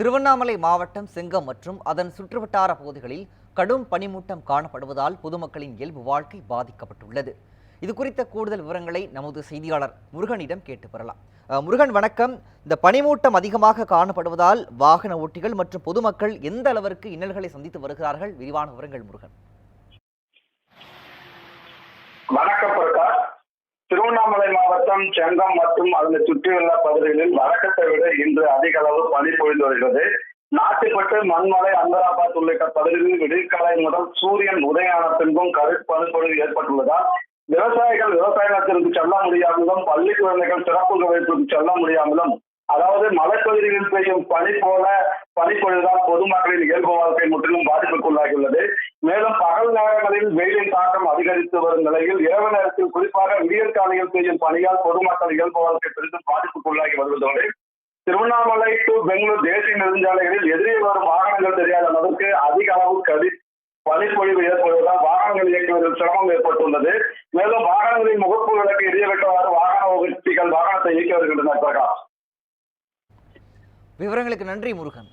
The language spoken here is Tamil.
திருவண்ணாமலை மாவட்டம் செங்கம் மற்றும் அதன் சுற்றுவட்டார பகுதிகளில் கடும் பனிமூட்டம் காணப்படுவதால் பொதுமக்களின் இயல்பு வாழ்க்கை பாதிக்கப்பட்டுள்ளது. இது குறித்த கூடுதல் விவரங்களை நமது செய்தியாளர் முருகனிடம் கேட்டு பெறலாம். முருகன் வணக்கம். இந்த பனிமூட்டம் அதிகமாக காணப்படுவதால் வாகன ஓட்டிகள் மற்றும் பொதுமக்கள் எந்த அளவிற்கு இன்னல்களை சந்தித்து வருகிறார்கள்? விரிவான விவரங்கள் முருகன். வணக்கம் பிரகாஷ். திருவண்ணாமலை மாவட்டம் செங்கம் மற்றும் அதனை சுற்றியுள்ள பகுதிகளில் வழக்கத்தை விட இன்று அதிக அளவு பனி பொழிந்து வருகிறது. நாட்டுப்பட்டு மண்மலை அந்தராபாத் உள்ளிட்ட பகுதிகளில் விடிற்காலை முதல் சூரியன் உதயான பின்பும் கருப்பணுப்பொழுது ஏற்பட்டுள்ளதால் விவசாயிகள் விவசாய நிலத்திற்கு செல்ல முடியாமலும் பள்ளி குழந்தைகள் சிறப்பு வகுப்பிற்கு செல்ல முடியாமலும் அதாவது மலைப்பகுதிகளில் பெய்யும் பனி போல பனிப்பொழுதால் பொதுமக்களின் இயல்பு வாழ்க்கை முற்றிலும் பாதிப்புக்குள்ளாகியுள்ளது. மேலும் நகரங்களில் வெயிலின் தாக்கம் அதிகரித்து வரும் நிலையில் இரவு நேரத்தில் குறிப்பாக விடியற்காலையில் பெய்யும் பனியால் பொதுமக்கள் இயல்பு வாழ்க்கை பெரிதும் பாதிப்புக்குள்ளாகி வருவதோடு திருவண்ணாமலை டு பெங்களூர் தேசிய நெடுஞ்சாலைகளில் எதிரே வரும் வாகனங்கள் தெரியாத அளவுக்கு அதிக அளவு கதி பனிப்பொழிவு ஏற்படுவதால் வாகனங்கள் இயக்குவதில் சிரமம் ஏற்பட்டுள்ளது. மேலும் வாகனங்களின் முகப்பு விளக்கு எரியவிட்டவாறு வாகன ஓட்டிகள் வாகனத்தை இயக்கி வருகின்றனர் பிரகாஷ். விவரங்களுக்கு நன்றி முருகன்.